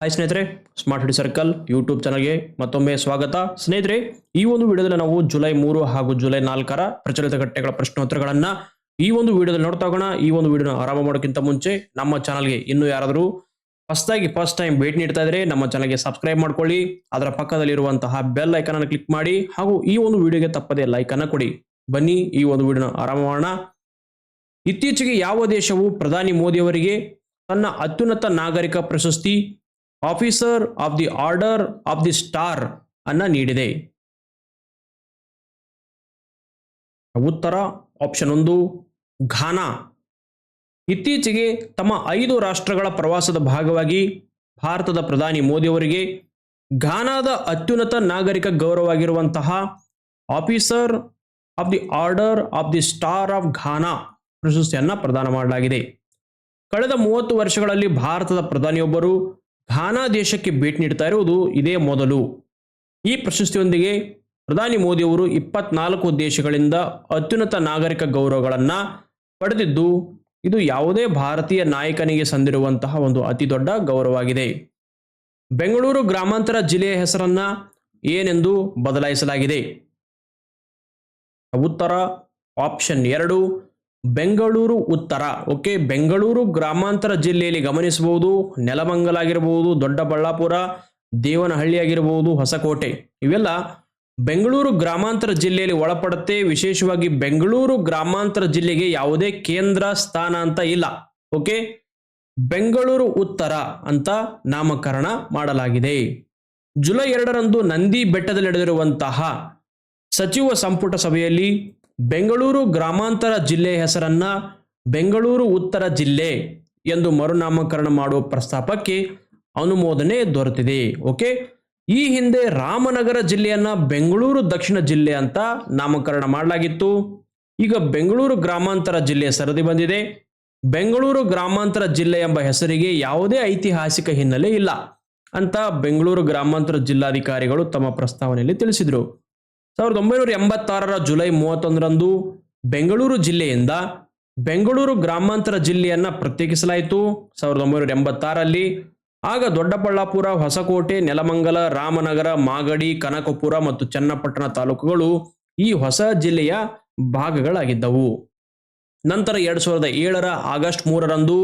Hi ಸ್ನೇಹಿತರೆ. Smart ಹಿಡಿ circle YouTube ಚಾನಲ್ಗೆ ಮತ್ತೊಮ್ಮೆ ಸ್ವಾಗತ. ಸ್ನೇಹಿತರೆ, ಈ ಒಂದು ವಿಡಿಯೋದಲ್ಲಿ ನಾವು ಜುಲೈ ಮೂರು ಹಾಗೂ ಜುಲೈ ನಾಲ್ಕರ ಪ್ರಚಲಿತ ಘಟನೆಗಳ ಪ್ರಶ್ನೋತ್ತರಗಳನ್ನ ಈ ಒಂದು ವಿಡಿಯೋದಲ್ಲಿ ನೋಡ್ತಾ ಹೋಗೋಣ. ಈ ಒಂದು ವಿಡಿಯೋನ ಆರಂಭ ಮಾಡೋಕ್ಕಿಂತ ಮುಂಚೆ ನಮ್ಮ ಚಾನಲ್ಗೆ ಇನ್ನೂ ಯಾರಾದರೂ ಫಸ್ಟಾಗಿ ಫಸ್ಟ್ ಟೈಮ್ ಭೇಟಿ ನೀಡ್ತಾ ಇದ್ರೆ ನಮ್ಮ ಚಾನಲ್ಗೆ ಸಬ್ಸ್ಕ್ರೈಬ್ ಮಾಡ್ಕೊಳ್ಳಿ. ಅದರ ಪಕ್ಕದಲ್ಲಿರುವಂತಹ ಬೆಲ್ ಐಕನ್ ಅನ್ನು ಕ್ಲಿಕ್ ಮಾಡಿ ಹಾಗೂ ಈ ಒಂದು ವಿಡಿಯೋಗೆ ತಪ್ಪದೆ ಲೈಕ್ ಅನ್ನು ಕೊಡಿ. ಬನ್ನಿ, ಈ ಒಂದು ವಿಡಿಯೋನ ಆರಂಭ ಮಾಡೋಣ. ಇತ್ತೀಚೆಗೆ ಯಾವ ದೇಶವು ಪ್ರಧಾನಿ ಮೋದಿಯವರಿಗೆ ತನ್ನ ಅತ್ಯುನ್ನತ ನಾಗರಿಕ ಪ್ರಶಸ್ತಿ officer of the order of the star ಅನ್ನ ನೀಡಿದೆ. ಉತ್ತರ ಆಪ್ಷನ್ ಒಂದು, ಘಾನಾ. ಇತ್ತೀಚೆಗೆ ತಮ್ಮ ಐದು ರಾಷ್ಟ್ರಗಳ ಪ್ರವಾಸದ ಭಾಗವಾಗಿ ಭಾರತದ ಪ್ರಧಾನಿ ಮೋದಿ ಅವರಿಗೆ ಘಾನಾದ ಅತ್ಯುನ್ನತ ನಾಗರಿಕ ಗೌರವವಾಗಿರುವಂತಹ officer of the order of the star of Ghana ಪ್ರಶಸ್ತಿಯನ್ನ ಪ್ರದಾನ ಮಾಡಲಾಗಿದೆ. ಕಳೆದ ಮೂವತ್ತು ವರ್ಷಗಳಲ್ಲಿ ಭಾರತದ ಪ್ರಧಾನಿಯೊಬ್ಬರು ಘಾನಾ ದೇಶಕ್ಕೆ ಭೇಟಿ ನೀಡ್ತಾ ಇರುವುದು ಇದೇ ಮೊದಲು. ಈ ಪ್ರಶಸ್ತಿಯೊಂದಿಗೆ ಪ್ರಧಾನಿ ಮೋದಿಯವರು ಇಪ್ಪತ್ನಾಲ್ಕು ದೇಶಗಳಿಂದ ಅತ್ಯುನ್ನತ ನಾಗರಿಕ ಗೌರವಗಳನ್ನು ಪಡೆದಿದ್ದು, ಇದು ಯಾವುದೇ ಭಾರತೀಯ ನಾಯಕನಿಗೆ ಸಂದಿರುವಂತಹ ಒಂದು ಅತಿ ದೊಡ್ಡ ಗೌರವವಾಗಿದೆ. ಬೆಂಗಳೂರು ಗ್ರಾಮಾಂತರ ಜಿಲ್ಲೆಯ ಹೆಸರನ್ನ ಏನೆಂದು ಬದಲಾಯಿಸಲಾಗಿದೆ? ಉತ್ತರ ಆಪ್ಷನ್ ಎರಡು ಬೆಂಗಳೂರು ಉತ್ತರ. ಓಕೆ, ಬೆಂಗಳೂರು ಗ್ರಾಮಾಂತರ ಜಿಲ್ಲೆಯಲ್ಲಿ ಗಮನಿಸಬಹುದು. ನೆಲಮಂಗಲ ಆಗಿರಬಹುದು ದೊಡ್ಡಬಳ್ಳಾಪುರ, ದೇವನಹಳ್ಳಿ ಆಗಿರಬಹುದು ಹೊಸಕೋಟೆ. ಇವೆಲ್ಲ ಬೆಂಗಳೂರು ಗ್ರಾಮಾಂತರ ಜಿಲ್ಲೆಯಲ್ಲಿ ಒಳಪಡುತ್ತೆ. ವಿಶೇಷವಾಗಿ ಬೆಂಗಳೂರು ಗ್ರಾಮಾಂತರ ಜಿಲ್ಲೆಗೆ ಯಾವುದೇ ಕೇಂದ್ರ ಸ್ಥಾನ ಅಂತ ಇಲ್ಲ. ಓಕೆ, ಬೆಂಗಳೂರು ಉತ್ತರ ಅಂತ ನಾಮಕರಣ ಮಾಡಲಾಗಿದೆ. ಜುಲೈ ಎರಡರಂದು ನಂದಿ ಬೆಟ್ಟದಲ್ಲಿ ನಡೆದಿರುವಂತಹ ಸಚಿವ ಸಂಪುಟ ಸಭೆಯಲ್ಲಿ ಬೆಂಗಳೂರು ಗ್ರಾಮಾಂತರ ಜಿಲ್ಲೆ ಹೆಸರನ್ನ ಬೆಂಗಳೂರು ಉತ್ತರ ಜಿಲ್ಲೆ ಎಂದು ಮರುನಾಮಕರಣ ಮಾಡುವ ಪ್ರಸ್ತಾಪಕ್ಕೆ ಅನುಮೋದನೆ ದೊರೆತಿದೆ. ಓಕೆ? ಈ ಹಿಂದೆ ರಾಮನಗರ ಜಿಲ್ಲೆಯನ್ನ ಬೆಂಗಳೂರು ದಕ್ಷಿಣ ಜಿಲ್ಲೆ ಅಂತ ನಾಮಕರಣ ಮಾಡಲಾಗಿತ್ತು. ಈಗ ಬೆಂಗಳೂರು ಗ್ರಾಮಾಂತರ ಜಿಲ್ಲೆ ಸರದಿ ಬಂದಿದೆ. ಬೆಂಗಳೂರು ಗ್ರಾಮಾಂತರ ಜಿಲ್ಲೆ ಎಂಬ ಹೆಸರಿಗೆ ಯಾವುದೇ ಐತಿಹಾಸಿಕ ಹಿನ್ನೆಲೆ ಇಲ್ಲ ಅಂತ ಬೆಂಗಳೂರು ಗ್ರಾಮಾಂತರ ಜಿಲ್ಲಾಧಿಕಾರಿಗಳು ತಮ್ಮ ಪ್ರಸ್ತಾವನೆಯಲ್ಲಿ ತಿಳಿಸಿದರು. ಸಾವಿರದ ಒಂಬೈನೂರ ಎಂಬತ್ತಾರರ ಜುಲೈ ಮೂವತ್ತೊಂದರಂದು ಬೆಂಗಳೂರು ಜಿಲ್ಲೆಯಿಂದ ಬೆಂಗಳೂರು ಗ್ರಾಮಾಂತರ ಜಿಲ್ಲೆಯನ್ನ ಪ್ರತ್ಯೇಕಿಸಲಾಯಿತು. ಸಾವಿರದ ಒಂಬೈನೂರ ಎಂಬತ್ತಾರಲ್ಲಿ ಆಗ ದೊಡ್ಡಬಳ್ಳಾಪುರ, ಹೊಸಕೋಟೆ, ನೆಲಮಂಗಲ, ರಾಮನಗರ, ಮಾಗಡಿ, ಕನಕಪುರ ಮತ್ತು ಚನ್ನಪಟ್ಟಣ ತಾಲೂಕುಗಳು ಈ ಹೊಸ ಜಿಲ್ಲೆಯ ಭಾಗಗಳಾಗಿದ್ದವು. ನಂತರ ಎರಡ್ ಸಾವಿರದ ಏಳರ ಆಗಸ್ಟ್ ಮೂರರಂದು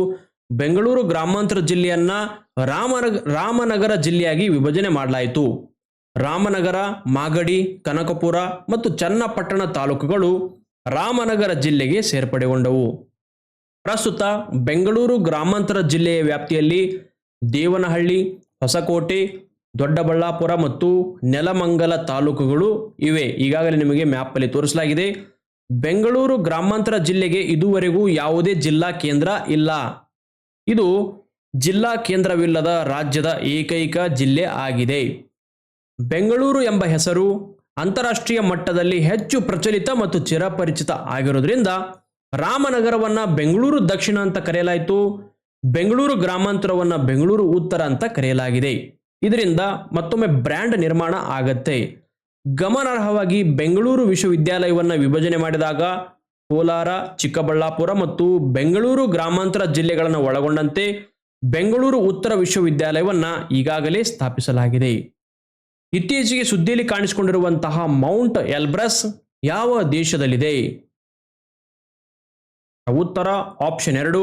ಬೆಂಗಳೂರು ಗ್ರಾಮಾಂತರ ಜಿಲ್ಲೆಯನ್ನ ರಾಮನಗ, ರಾಮನಗರ ಜಿಲ್ಲೆಯಾಗಿ ವಿಭಜನೆ ಮಾಡಲಾಯಿತು. ರಾಮನಗರ, ಮಾಗಡಿ, ಕನಕಪುರ ಮತ್ತು ಚನ್ನಪಟ್ಟಣ ತಾಲೂಕುಗಳು ರಾಮನಗರ ಜಿಲ್ಲೆಗೆ ಸೇರ್ಪಡೆಗೊಂಡವು. ಪ್ರಸ್ತುತ ಬೆಂಗಳೂರು ಗ್ರಾಮಾಂತರ ಜಿಲ್ಲೆಯ ವ್ಯಾಪ್ತಿಯಲ್ಲಿ ದೇವನಹಳ್ಳಿ, ಹೊಸಕೋಟೆ, ದೊಡ್ಡಬಳ್ಳಾಪುರ ಮತ್ತು ನೆಲಮಂಗಲ ತಾಲೂಕುಗಳು ಇವೆ. ಈಗಾಗಲೇ ನಿಮಗೆ ಮ್ಯಾಪಲ್ಲಿ ತೋರಿಸಲಾಗಿದೆ. ಬೆಂಗಳೂರು ಗ್ರಾಮಾಂತರ ಜಿಲ್ಲೆಗೆ ಇದುವರೆಗೂ ಯಾವುದೇ ಜಿಲ್ಲಾ ಕೇಂದ್ರ ಇಲ್ಲ. ಇದು ಜಿಲ್ಲಾ ಕೇಂದ್ರವಿಲ್ಲದ ರಾಜ್ಯದ ಏಕೈಕ ಜಿಲ್ಲೆ ಆಗಿದೆ. ಬೆಂಗಳೂರು ಎಂಬ ಹೆಸರು ಅಂತಾರಾಷ್ಟ್ರೀಯ ಮಟ್ಟದಲ್ಲಿ ಹೆಚ್ಚು ಪ್ರಚಲಿತ ಮತ್ತು ಚಿರಪರಿಚಿತ ಆಗಿರೋದ್ರಿಂದ ರಾಮನಗರವನ್ನ ಬೆಂಗಳೂರು ದಕ್ಷಿಣ ಅಂತ ಕರೆಯಲಾಯಿತು. ಬೆಂಗಳೂರು ಗ್ರಾಮಾಂತರವನ್ನ ಬೆಂಗಳೂರು ಉತ್ತರ ಅಂತ ಕರೆಯಲಾಗಿದೆ. ಇದರಿಂದ ಮತ್ತೊಮ್ಮೆ ಬ್ರ್ಯಾಂಡ್ ನಿರ್ಮಾಣ ಆಗತ್ತೆ. ಗಮನಾರ್ಹವಾಗಿ ಬೆಂಗಳೂರು ವಿಶ್ವವಿದ್ಯಾಲಯವನ್ನ ವಿಭಜನೆ ಮಾಡಿದಾಗ ಕೋಲಾರ, ಚಿಕ್ಕಬಳ್ಳಾಪುರ ಮತ್ತು ಬೆಂಗಳೂರು ಗ್ರಾಮಾಂತರ ಜಿಲ್ಲೆಗಳನ್ನು ಒಳಗೊಂಡಂತೆ ಬೆಂಗಳೂರು ಉತ್ತರ ವಿಶ್ವವಿದ್ಯಾಲಯವನ್ನ ಈಗಾಗಲೇ ಸ್ಥಾಪಿಸಲಾಗಿದೆ. ಇತ್ತೀಚೆಗೆ ಸುದ್ದಿಯಲ್ಲಿ ಕಾಣಿಸಿಕೊಂಡಿರುವಂತಹ ಮೌಂಟ್ ಎಲ್ಬ್ರಸ್ ಯಾವ ದೇಶದಲ್ಲಿದೆ? ಉತ್ತರ ಆಪ್ಷನ್ ಎರಡು,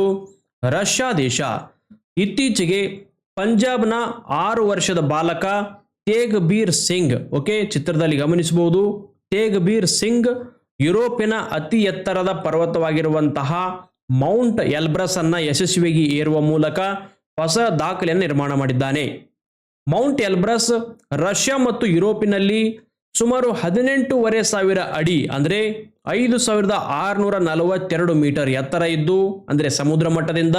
ರಷ್ಯಾ ದೇಶ. ಇತ್ತೀಚೆಗೆ ಪಂಜಾಬ್ನ ಆರು ವರ್ಷದ ಬಾಲಕ ತೇಗ್ ಬೀರ್ ಸಿಂಗ್, ಓಕೆ, ಚಿತ್ರದಲ್ಲಿ ಗಮನಿಸಬಹುದು. ತೇಗ್ ಬೀರ್ ಸಿಂಗ್ ಯುರೋಪಿನ ಅತಿ ಎತ್ತರದ ಪರ್ವತವಾಗಿರುವಂತಹ ಮೌಂಟ್ ಎಲ್ಬ್ರಸ್ ಅನ್ನ ಯಶಸ್ವಿಯಾಗಿ ಏರುವ ಮೂಲಕ ಹೊಸ ದಾಖಲೆಯನ್ನು ನಿರ್ಮಾಣ ಮಾಡಿದ್ದಾನೆ. ಮೌಂಟ್ ಎಲ್ಬ್ರಸ್ ರಷ್ಯಾ ಮತ್ತು ಯುರೋಪಿನಲ್ಲಿ ಸುಮಾರು ಹದಿನೆಂಟೂವರೆ ಸಾವಿರ ಅಡಿ, ಅಂದರೆ ಐದು ಸಾವಿರದ ಆರುನೂರ ನಲವತ್ತೆರಡು ಮೀಟರ್ ಎತ್ತರ ಇದ್ದು, ಅಂದರೆ ಸಮುದ್ರ ಮಟ್ಟದಿಂದ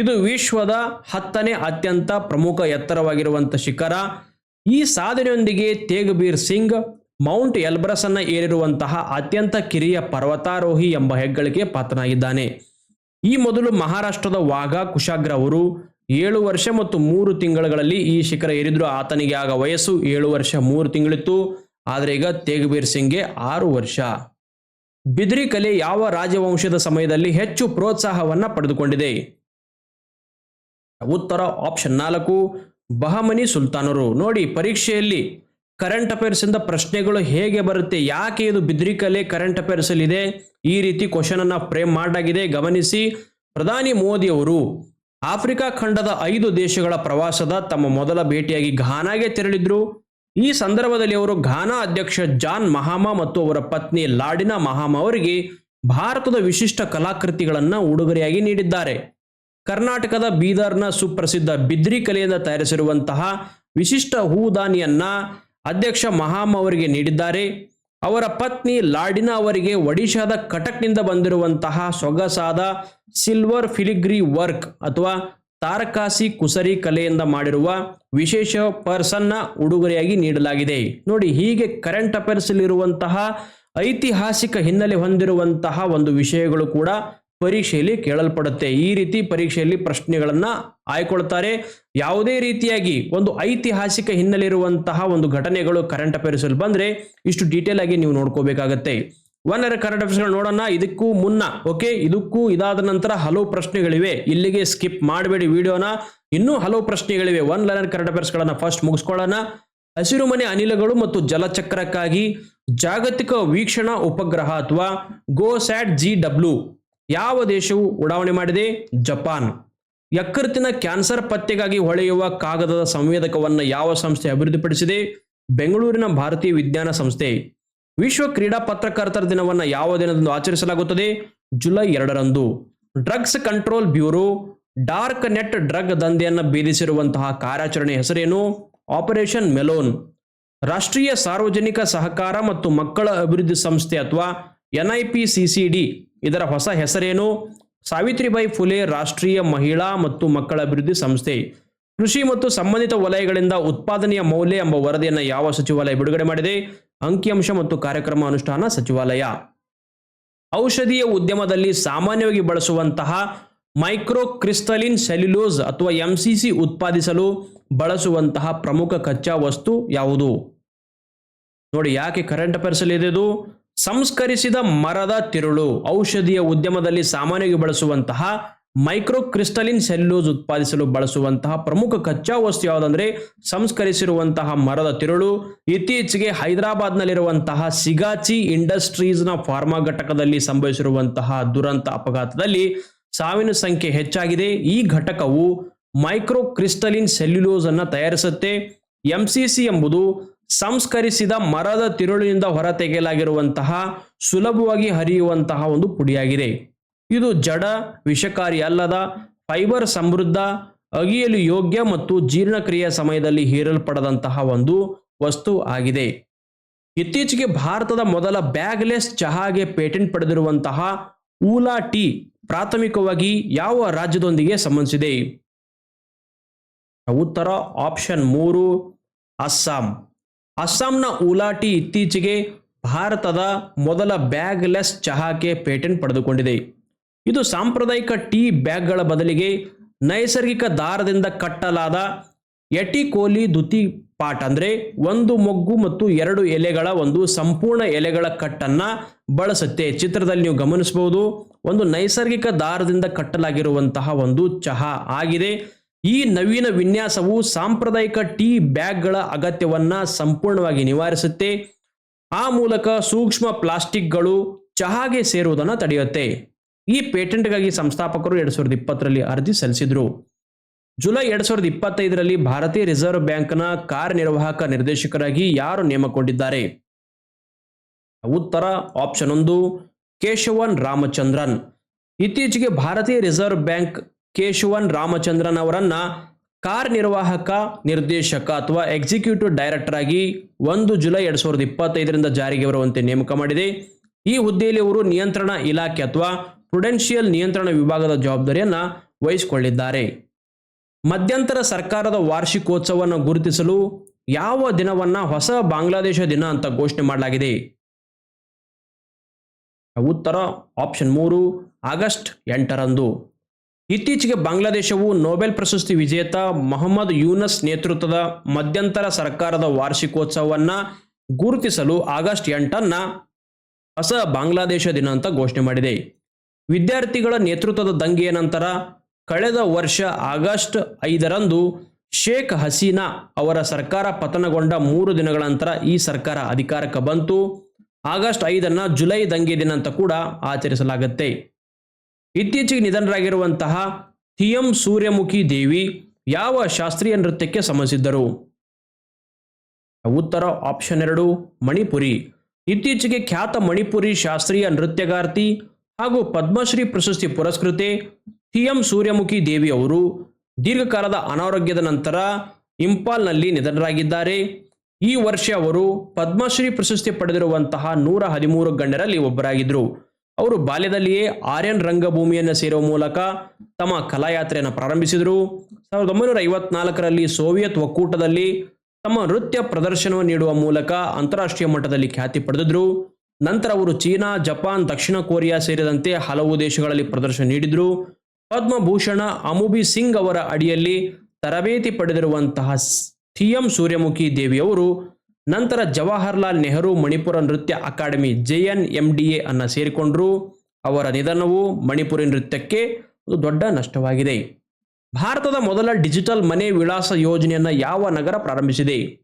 ಇದು ವಿಶ್ವದ ಹತ್ತನೇ ಅತ್ಯಂತ ಪ್ರಮುಖ ಎತ್ತರವಾಗಿರುವಂಥ ಶಿಖರ. ಈ ಸಾಧನೆಯೊಂದಿಗೆ ತೇಗ್ಬೀರ್ ಸಿಂಗ್ ಮೌಂಟ್ ಎಲ್ಬ್ರಸ್ ಅನ್ನ ಏರಿರುವಂತಹ ಅತ್ಯಂತ ಕಿರಿಯ ಪರ್ವತಾರೋಹಿ ಎಂಬ ಹೆಗ್ಗಳಿಕೆ ಪಾತ್ರನಾಗಿದ್ದಾನೆ. ಈ ಮೊದಲು ಮಹಾರಾಷ್ಟ್ರದ ವಾಘಾ, ಕುಶಾಗ್ರ ಅವರು ಏಳು ವರ್ಷ ಮತ್ತು ಮೂರು ತಿಂಗಳುಗಳಲ್ಲಿ ಈ ಶಿಖರ ಏರಿದ್ರು. ಆತನಿಗೆ ಆಗ ವಯಸ್ಸು ಏಳು ವರ್ಷ, ಮೂರು ತಿಂಗಳಿತ್ತು. ಆದರೆ ಈಗ ತೇಗ್ಬೀರ್ ಸಿಂಗ್ಗೆ ಆರು ವರ್ಷ. ಬಿದ್ರಿ ಕಲೆ ಯಾವ ರಾಜವಂಶದ ಸಮಯದಲ್ಲಿ ಹೆಚ್ಚು ಪ್ರೋತ್ಸಾಹವನ್ನ ಪಡೆದುಕೊಂಡಿದೆ? ಉತ್ತರ ಆಪ್ಷನ್ ನಾಲ್ಕು, ಬಹಮನಿ ಸುಲ್ತಾನರು. ನೋಡಿ, ಪರೀಕ್ಷೆಯಲ್ಲಿ ಕರೆಂಟ್ ಅಫೇರ್ಸ್ ಇಂದ ಪ್ರಶ್ನೆಗಳು ಹೇಗೆ ಬರುತ್ತೆ, ಯಾಕೆ ಇದು ಬಿದ್ರಿಕಲೆ ಕರೆಂಟ್ ಅಫೇರ್ಸ್ ಅಲ್ಲಿ ಇದೆ ಈ ರೀತಿ ಕ್ವಶನ್ ಅನ್ನ ಫ್ರೇಮ್ ಮಾಡಾಗಿದೆ ಗಮನಿಸಿ, ಪ್ರಧಾನಿ ಮೋದಿಯವರು ಆಫ್ರಿಕಾ ಖಂಡದ ಐದು ದೇಶಗಳ ಪ್ರವಾಸದ ತಮ್ಮ ಮೊದಲ ಭೇಟಿಯಾಗಿ ಘಾನಾಗೆ ತೆರಳಿದ್ರು. ಈ ಸಂದರ್ಭದಲ್ಲಿ ಅವರು ಘಾನಾ ಅಧ್ಯಕ್ಷ ಜಾನ್ ಮಹಾಮಾ ಮತ್ತು ಅವರ ಪತ್ನಿ ಲಾಡಿನಾ ಮಹಾಮಾ ಅವರಿಗೆ ಭಾರತದ ವಿಶಿಷ್ಟ ಕಲಾಕೃತಿಗಳನ್ನು ಉಡುಗೊರೆಯಾಗಿ ನೀಡಿದ್ದಾರೆ. ಕರ್ನಾಟಕದ ಬೀದರ್ನ ಸುಪ್ರಸಿದ್ಧ ಬಿದ್ರಿ ಕಲೆಯಿಂದ ತಯಾರಿಸಿರುವಂತಹ ವಿಶಿಷ್ಟ ಹೂದಾನಿಯನ್ನ ಅಧ್ಯಕ್ಷ ಮಹಾಮ ಅವರಿಗೆ ನೀಡಿದ್ದಾರೆ. ಅವರ ಪತ್ನಿ ಲಾಡಿನಾ ಅವರಿಗೆ ಒಡಿಶಾದ ಕಟಕ್ನಿಂದ ಬಂದಿರುವಂತಹ ಸೊಗಸಾದ ಸಿಲ್ವರ್ ಫಿಲಿಗ್ರಿ ವರ್ಕ್ ಅಥವಾ ತಾರಕಾಸಿ ಕುಸರಿ ಕಲೆಯಿಂದ ಮಾಡಿರುವ ವಿಶೇಷ ಪರ್ಸನ್ನ ಉಡುಗೊರೆಯಾಗಿ ನೀಡಲಾಗಿದೆ. ನೋಡಿ, ಹೀಗೆ ಕರೆಂಟ್ ಅಫೇರ್ಸ್ ಇರುವಂತಹ ಐತಿಹಾಸಿಕ ಹಿನ್ನೆಲೆ ಹೊಂದಿರುವಂತಹ ಒಂದು ವಿಷಯಗಳು ಕೂಡ ಪರೀಕ್ಷೆಯಲ್ಲಿ ಕೇಳಲ್ಪಡುತ್ತೆ. ಈ ರೀತಿ ಪರೀಕ್ಷೆಯಲ್ಲಿ ಪ್ರಶ್ನೆಗಳನ್ನ ಆಯ್ಕೊಳ್ತಾರೆ ಯಾವುದೇ ರೀತಿಯಾಗಿ ಒಂದು ಐತಿಹಾಸಿಕ ಹಿನ್ನೆಲೆ ಇರುವಂತಹ ಒಂದು ಘಟನೆಗಳು ಕರೆಂಟ್ ಅಫೇರ್ಸ್ ಅಲ್ಲಿ ಬಂದ್ರೆ ಇಷ್ಟು ಡೀಟೇಲ್ ಆಗಿ ನೀವು ನೋಡ್ಕೋಬೇಕಾಗತ್ತೆ. ಒನ್ನರ ಕರೆಂಟ್ ಅಫೇರ್ಸ್ಗಳು ನೋಡೋಣ. ಇದಕ್ಕೂ ಮುನ್ನ ಓಕೆ ಇದಕ್ಕೂ ಇದಾದ ನಂತರ ಹಲವು ಪ್ರಶ್ನೆಗಳಿವೆ. ಇಲ್ಲಿಗೆ ಸ್ಕಿಪ್ ಮಾಡಬೇಡಿ ವಿಡಿಯೋನ. ಇನ್ನೂ ಹಲವು ಪ್ರಶ್ನೆಗಳಿವೆ. ಒನ್ ಲರ್ನರ್ ಕರೆಂಟ್ ಅಫೇರ್ಸ್ ಗಳನ್ನ ಫಸ್ಟ್ ಮುಗಿಸ್ಕೊಳ್ಳೋಣ. ಹಸಿರುಮನೆ ಅನಿಲಗಳು ಮತ್ತು ಜಲಚಕ್ರಕ್ಕಾಗಿ ಜಾಗತಿಕ ವೀಕ್ಷಣಾ ಉಪಗ್ರಹ ಅಥವಾ ಗೋಸ್ಯಾಟ್ ಜಿ ಡಬ್ಲ್ಯೂ ಯಾವ ದೇಶವು ಉಡಾವಣೆ ಮಾಡಿದೆ? ಜಪಾನ್. ಯಕೃತ್ತಿನ ಕ್ಯಾನ್ಸರ್ ಪತ್ತೆಗಾಗಿ ಹೊಳೆಯುವ ಕಾಗದದ ಸಂವೇದಕವನ್ನು ಯಾವ ಸಂಸ್ಥೆ ಅಭಿವೃದ್ಧಿಪಡಿಸಿದೆ? ಬೆಂಗಳೂರಿನ ಭಾರತೀಯ ವಿಜ್ಞಾನ ಸಂಸ್ಥೆ. ವಿಶ್ವ ಕ್ರೀಡಾ ಪತ್ರಕರ್ತರ ದಿನವನ್ನು ಯಾವ ದಿನದಂದು ಆಚರಿಸಲಾಗುತ್ತದೆ? ಜುಲೈ ಎರಡರಂದು. Drugs control bureau, dark net drug ದಂಧೆಯನ್ನು ಬೀದಿಸಿರುವಂತಹ ಕಾರ್ಯಾಚರಣೆ ಹೆಸರೇನು? Operation melon. ರಾಷ್ಟ್ರೀಯ ಸಾರ್ವಜನಿಕ ಸಹಕಾರ ಮತ್ತು ಮಕ್ಕಳ ಅಭಿವೃದ್ಧಿ ಸಂಸ್ಥೆ ಅಥವಾ ಎನ್ಐಪಿಸಿಸಿಡಿ. ಇದರ ಹೊಸ ಹೆಸರೇನು? ಸಾವಿತ್ರಿಬಾಯಿ ಫುಲೆ ರಾಷ್ಟ್ರೀಯ ಮಹಿಳಾ ಮತ್ತು ಮಕ್ಕಳ ಅಭಿವೃದ್ಧಿ ಸಂಸ್ಥೆ. ಕೃಷಿ ಮತ್ತು ಸಂಬಂಧಿತ ವಲಯಗಳಿಂದ ಉತ್ಪಾದನೆಯ ಮೌಲ್ಯ ಎಂಬ ವರದಿಯನ್ನು ಯಾವ ಸಚಿವಾಲಯ ಬಿಡುಗಡೆ ಮಾಡಿದೆ? ಅಂಕಿಅಂಶ ಮತ್ತು ಕಾರ್ಯಕ್ರಮ ಅನುಷ್ಠಾನ ಸಚಿವಾಲಯ. ಔಷಧೀಯ ಉದ್ಯಮದಲ್ಲಿ ಸಾಮಾನ್ಯವಾಗಿ ಬಳಸುವಂತಹ ಮೈಕ್ರೋ ಕ್ರಿಸ್ಟಲಿನ್ ಸೆಲ್ಯುಲೋಸ್ ಅಥವಾ ಎಂಸಿಸಿ ಉತ್ಪಾದಿಸಲು ಬಳಸುವಂತಹ ಪ್ರಮುಖ ಕಚ್ಚಾ ವಸ್ತು ಯಾವುದು? ನೋಡಿ, ಯಾಕೆ ಕರೆಂಟ್ ಅಫೇರ್ಸ್ ಅಲ್ಲಿ ಇದೆ ಇದು? ಸಂಸ್ಕರಿಸಿದ ಮರದ ತಿರುಳು ಔಷಧೀಯ ಉದ್ಯಮದಲ್ಲಿ ಸಾಮಾನ್ಯವಾಗಿ ಬಳಸುವಂತಹ ಮೈಕ್ರೋ ಕ್ರಿಸ್ಟಲಿನ್ ಸೆಲ್ಯೂಸ್ ಉತ್ಪಾದಿಸಲು ಬಳಸುವಂತಹ ಪ್ರಮುಖ ಕಚ್ಚಾ ವಸ್ತು ಯಾವುದಂದ್ರೆ ಸಂಸ್ಕರಿಸಿರುವಂತಹ ಮರದ ತಿರುಳು. ಇತ್ತೀಚೆಗೆ ಹೈದರಾಬಾದ್ನಲ್ಲಿರುವಂತಹ ಸಿಗಾಚಿ ಇಂಡಸ್ಟ್ರೀಸ್ನ ಫಾರ್ಮಾ ಘಟಕದಲ್ಲಿ ಸಂಭವಿಸಿರುವಂತಹ ದುರಂತ ಅಪಘಾತದಲ್ಲಿ ಸಾವಿನ ಸಂಖ್ಯೆ ಹೆಚ್ಚಾಗಿದೆ. ಈ ಘಟಕವು ಮೈಕ್ರೋ ಕ್ರಿಸ್ಟಲಿನ್ ಸೆಲ್ಯುಲೋಸ್ ಅನ್ನು ತಯಾರಿಸುತ್ತೆ. ಎಂಸಿಸಿ ಎಂಬುದು ಸಂಸ್ಕರಿಸಿದ ಮರದ ತಿರುಳಿನಿಂದ ಹೊರತೆಗೆಯಲಾಗಿರುವಂತಹ ಸುಲಭವಾಗಿ ಹರಿಯುವಂತಹ ಒಂದು ಪುಡಿಯಾಗಿದೆ. ಇದು ಜಡ, ವಿಷಕಾರಿ ಅಲ್ಲದ ಫೈಬರ್ ಸಮೃದ್ಧ, ಅಗಿಯಲು ಯೋಗ್ಯ ಮತ್ತು ಜೀರ್ಣಕ್ರಿಯೆಯ ಸಮಯದಲ್ಲಿ ಹೀರಲ್ಪಡದಂತಹ ಒಂದು ವಸ್ತು ಆಗಿದೆ. ಇತ್ತೀಚೆಗೆ ಭಾರತದ ಮೊದಲ ಬ್ಯಾಗ್ಲೆಸ್ ಚಹಾಗೆ ಪೇಟೆಂಟ್ ಪಡೆದಿರುವಂತಹ ಊಲಾ ಟೀ ಪ್ರಾಥಮಿಕವಾಗಿ ಯಾವ ರಾಜ್ಯದೊಂದಿಗೆ ಸಂಬಂಧಿಸಿದೆ? ಉತ್ತರ ಆಪ್ಷನ್ ಮೂರು, ಅಸ್ಸಾಂ. ಅಸ್ಸಾಂನ ಉಲಾಟಿ ಇತ್ತೀಚೆಗೆ ಭಾರತದ ಮೊದಲ ಬ್ಯಾಗ್ಲೆಸ್ ಚಹಾಕ್ಕೆ ಪೇಟೆಂಟ್ ಪಡೆದುಕೊಂಡಿದೆ. ಇದು ಸಾಂಪ್ರದಾಯಿಕ ಟೀ ಬ್ಯಾಗ್ಗಳ ಬದಲಿಗೆ ನೈಸರ್ಗಿಕ ದಾರದಿಂದ ಕಟ್ಟಲಾದ ಎಟಿಕೋಲಿ ದುತಿ ಪಾಟ್ ಅಂದರೆ ಒಂದು ಮೊಗ್ಗು ಮತ್ತು ಎರಡು ಎಲೆಗಳ ಒಂದು ಸಂಪೂರ್ಣ ಎಲೆಗಳ ಕಟ್ಟನ್ನು ಬಳಸುತ್ತೆ. ಚಿತ್ರದಲ್ಲಿ ನೀವು ಗಮನಿಸಬಹುದು, ಒಂದು ನೈಸರ್ಗಿಕ ದಾರದಿಂದ ಕಟ್ಟಲಾಗಿರುವಂತಹ ಒಂದು ಚಹಾ ಆಗಿದೆ. ಈ ನವೀನ ವಿನ್ಯಾಸವು ಸಾಂಪ್ರದಾಯಿಕ ಟೀ ಬ್ಯಾಗ್ಗಳ ಅಗತ್ಯವನ್ನ ಸಂಪೂರ್ಣವಾಗಿ ನಿವಾರಿಸುತ್ತೆ. ಆ ಮೂಲಕ ಸೂಕ್ಷ್ಮ ಪ್ಲಾಸ್ಟಿಕ್ಗಳು ಚಹಾಗೆ ಸೇರುವುದನ್ನು ತಡೆಯುತ್ತೆ. ಈ ಪೇಟೆಂಟ್ಗಾಗಿ ಸಂಸ್ಥಾಪಕರು ಎರಡ್ ಸಾವಿರದ ಇಪ್ಪತ್ತರಲ್ಲಿ ಅರ್ಜಿ ಸಲ್ಲಿಸಿದ್ರು. ಜುಲೈ ಎರಡ್ ಸಾವಿರದ ಇಪ್ಪತ್ತೈದರಲ್ಲಿ ಭಾರತೀಯ ರಿಸರ್ವ್ ಬ್ಯಾಂಕ್ನ ಕಾರ್ಯನಿರ್ವಾಹಕ ನಿರ್ದೇಶಕರಾಗಿ ಯಾರು ನೇಮಕೊಂಡಿದ್ದಾರೆ ಉತ್ತರ ಆಪ್ಷನ್ ಒಂದು, ಕೇಶವನ್ ರಾಮಚಂದ್ರನ್. ಇತ್ತೀಚೆಗೆ ಭಾರತೀಯ ರಿಸರ್ವ್ ಬ್ಯಾಂಕ್ ಕೇಶವನ್ ರಾಮಚಂದ್ರನ್ ಅವರನ್ನ ಕಾರ್ಯನಿರ್ವಾಹಕ ನಿರ್ದೇಶಕ ಅಥವಾ ಎಕ್ಸಿಕ್ಯೂಟಿವ್ ಡೈರೆಕ್ಟರ್ ಆಗಿ ಒಂದು ಜುಲೈ ಎರಡ್ ಸಾವಿರದ ಇಪ್ಪತ್ತೈದರಿಂದ ಜಾರಿಗೆ ಬರುವಂತೆ ನೇಮಕ ಮಾಡಿದೆ. ಈ ಹುದ್ದೆಯಲ್ಲಿ ಅವರು ನಿಯಂತ್ರಣ ಇಲಾಖೆ ಅಥವಾ ಪ್ರುಡೆನ್ಷಿಯಲ್ ನಿಯಂತ್ರಣ ವಿಭಾಗದ ಜವಾಬ್ದಾರಿಯನ್ನ ವಹಿಸಿಕೊಳ್ಳಿದ್ದಾರೆ ಮಧ್ಯಂತರ ಸರ್ಕಾರದ ವಾರ್ಷಿಕೋತ್ಸವವನ್ನು ಗುರುತಿಸಲು ಯಾವ ದಿನವನ್ನ ಹೊಸ ಬಾಂಗ್ಲಾದೇಶ ದಿನ ಅಂತ ಘೋಷಣೆ ಮಾಡಲಾಗಿದೆ. ಉತ್ತರ ಆಪ್ಷನ್ ಮೂರು, ಆಗಸ್ಟ್ ಎಂಟರಂದು. ಇತ್ತೀಚೆಗೆ ಬಾಂಗ್ಲಾದೇಶವು ನೊಬೆಲ್ ಪ್ರಶಸ್ತಿ ವಿಜೇತ ಮೊಹಮ್ಮದ್ ಯೂನಸ್ ನೇತೃತ್ವದ ಮಧ್ಯಂತರ ಸರ್ಕಾರದ ವಾರ್ಷಿಕೋತ್ಸವವನ್ನು ಗುರುತಿಸಲು ಆಗಸ್ಟ್ ಎಂಟನ್ನ ಹೊಸ ಬಾಂಗ್ಲಾದೇಶ ದಿನ ಅಂತ ಘೋಷಣೆ ಮಾಡಿದೆ. ವಿದ್ಯಾರ್ಥಿಗಳ ನೇತೃತ್ವದ ದಂಗೆಯ ನಂತರ ಕಳೆದ ವರ್ಷ ಆಗಸ್ಟ್ ಐದರಂದು ಶೇಖ್ ಹಸೀನಾ ಅವರ ಸರ್ಕಾರ ಪತನಗೊಂಡ ಮೂರು ದಿನಗಳ ನಂತರ ಈ ಸರ್ಕಾರ ಅಧಿಕಾರಕ್ಕೆ ಬಂತು. ಆಗಸ್ಟ್ ಐದನ್ನು ಜುಲೈ ದಂಗೆ ದಿನ ಅಂತ ಕೂಡ ಆಚರಿಸಲಾಗುತ್ತೆ. ಇತ್ತೀಚೆಗೆ ನಿಧನರಾಗಿರುವಂತಹ ಥಿಯಂ ಸೂರ್ಯಮುಖಿ ದೇವಿ ಯಾವ ಶಾಸ್ತ್ರೀಯ ನೃತ್ಯಕ್ಕೆ ಸಂಬಂಧಿಸಿದ್ದರು? ಉತ್ತರ ಆಪ್ಷನ್ ಎರಡು, ಮಣಿಪುರಿ. ಇತ್ತೀಚೆಗೆ ಖ್ಯಾತ ಮಣಿಪುರಿ ಶಾಸ್ತ್ರೀಯ ನೃತ್ಯಗಾರ್ತಿ ಹಾಗೂ ಪದ್ಮಶ್ರೀ ಪ್ರಶಸ್ತಿ ಪುರಸ್ಕೃತೆ ಥಿಯಂ ಸೂರ್ಯಮುಖಿ ದೇವಿ ಅವರು ದೀರ್ಘಕಾಲದ ಅನಾರೋಗ್ಯದ ನಂತರ ಇಂಪಾಲ್ನಲ್ಲಿ ನಿಧನರಾಗಿದ್ದಾರೆ. ಈ ವರ್ಷ ಅವರು ಪದ್ಮಶ್ರೀ ಪ್ರಶಸ್ತಿ ಪಡೆದಿರುವಂತಹ ನೂರ ಹದಿಮೂರು ಗಣ್ಯರಲ್ಲಿ ಒಬ್ಬರಾಗಿದ್ದರು. ಅವರು ಬಾಲ್ಯದಲ್ಲಿಯೇ ಆರ್ಯನ್ ರಂಗಭೂಮಿಯನ್ನು ಸೇರುವ ಮೂಲಕ ತಮ್ಮ ಕಲಾಯಾತ್ರೆಯನ್ನು ಪ್ರಾರಂಭಿಸಿದರು. ಸಾವಿರದ ಒಂಬೈನೂರ ಐವತ್ನಾಲ್ಕರಲ್ಲಿ ಸೋವಿಯತ್ ಒಕ್ಕೂಟದಲ್ಲಿ ತಮ್ಮ ನೃತ್ಯ ಪ್ರದರ್ಶನವನ್ನು ನೀಡುವ ಮೂಲಕ ಅಂತಾರಾಷ್ಟ್ರೀಯ ಮಟ್ಟದಲ್ಲಿ ಖ್ಯಾತಿ ಪಡೆದಿದ್ರು. ನಂತರ ಅವರು ಚೀನಾ, ಜಪಾನ್, ದಕ್ಷಿಣ ಕೊರಿಯಾ ಸೇರಿದಂತೆ ಹಲವು ದೇಶಗಳಲ್ಲಿ ಪ್ರದರ್ಶನ ನೀಡಿದ್ರು. ಪದ್ಮಭೂಷಣ ಅಮುಬಿ ಸಿಂಗ್ ಅವರ ಅಡಿಯಲ್ಲಿ ತರಬೇತಿ ಪಡೆದಿರುವಂತಹ ಟಿ ಥಿಯಂ ಸೂರ್ಯಮುಖಿ ದೇವಿಯವರು ನಂತರ ಜವಾಹರ್ಲಾಲ್ ನೆಹರು ಮಣಿಪುರ ನೃತ್ಯ academy J N M D A ಅನ್ನ ಸೇರಿಕೊಂಡ್ರು. ಅವರ ನಿಧನವು ಮಣಿಪುರಿ ನೃತ್ಯಕ್ಕೆ ಒಂದು ದೊಡ್ಡ ನಷ್ಟವಾಗಿದೆ. ಭಾರತದ ಮೊದಲ ಡಿಜಿಟಲ್ ಮನೆ ವಿಳಾಸ ಯೋಜನೆಯನ್ನು ಯಾವ ನಗರ ಪ್ರಾರಂಭಿಸಿದೆ?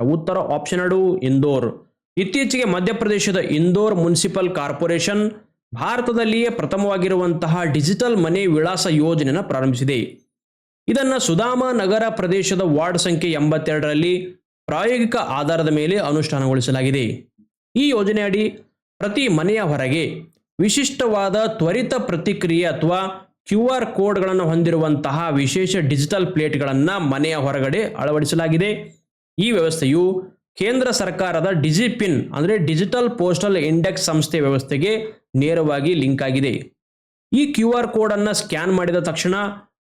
ಉತ್ತರ ಆಪ್ಷನ್ ಎರಡು, ಇಂದೋರ್. ಇತ್ತೀಚೆಗೆ ಮಧ್ಯಪ್ರದೇಶದ ಇಂದೋರ್ ಮುನ್ಸಿಪಲ್ ಕಾರ್ಪೊರೇಷನ್ ಭಾರತದಲ್ಲಿಯೇ ಪ್ರಥಮವಾಗಿರುವಂತಹ ಡಿಜಿಟಲ್ ಮನೆ ವಿಳಾಸ ಯೋಜನೆಯನ್ನು ಪ್ರಾರಂಭಿಸಿದೆ. ಇದನ್ನು ಸುಧಾಮ ನಗರ ಪ್ರದೇಶದ ವಾರ್ಡ್ ಸಂಖ್ಯೆ ಎಂಬತ್ತೆರಡರಲ್ಲಿ ಪ್ರಾಯೋಗಿಕ ಆಧಾರದ ಮೇಲೆ ಅನುಷ್ಠಾನಗೊಳಿಸಲಾಗಿದೆ. ಈ ಯೋಜನೆಯಡಿ ಪ್ರತಿ ಮನೆಯ ಹೊರಗೆ ವಿಶಿಷ್ಟವಾದ ತ್ವರಿತ ಪ್ರತಿಕ್ರಿಯೆ ಅಥವಾ ಕ್ಯೂ ಆರ್ ಕೋಡ್ಗಳನ್ನು ಹೊಂದಿರುವಂತಹ ವಿಶೇಷ ಡಿಜಿಟಲ್ ಪ್ಲೇಟ್ಗಳನ್ನು ಮನೆಯ ಹೊರಗಡೆ ಅಳವಡಿಸಲಾಗಿದೆ. ಈ ವ್ಯವಸ್ಥೆಯು ಕೇಂದ್ರ ಸರ್ಕಾರದ ಡಿಜಿಪಿನ್ ಅಂದರೆ ಡಿಜಿಟಲ್ ಪೋಸ್ಟಲ್ ಇಂಡೆಕ್ಸ್ ಸಂಸ್ಥೆ ವ್ಯವಸ್ಥೆಗೆ ನೇರವಾಗಿ ಲಿಂಕ್ ಆಗಿದೆ. ಈ ಕ್ಯೂ ಆರ್ ಕೋಡನ್ನು ಸ್ಕ್ಯಾನ್ ಮಾಡಿದ ತಕ್ಷಣ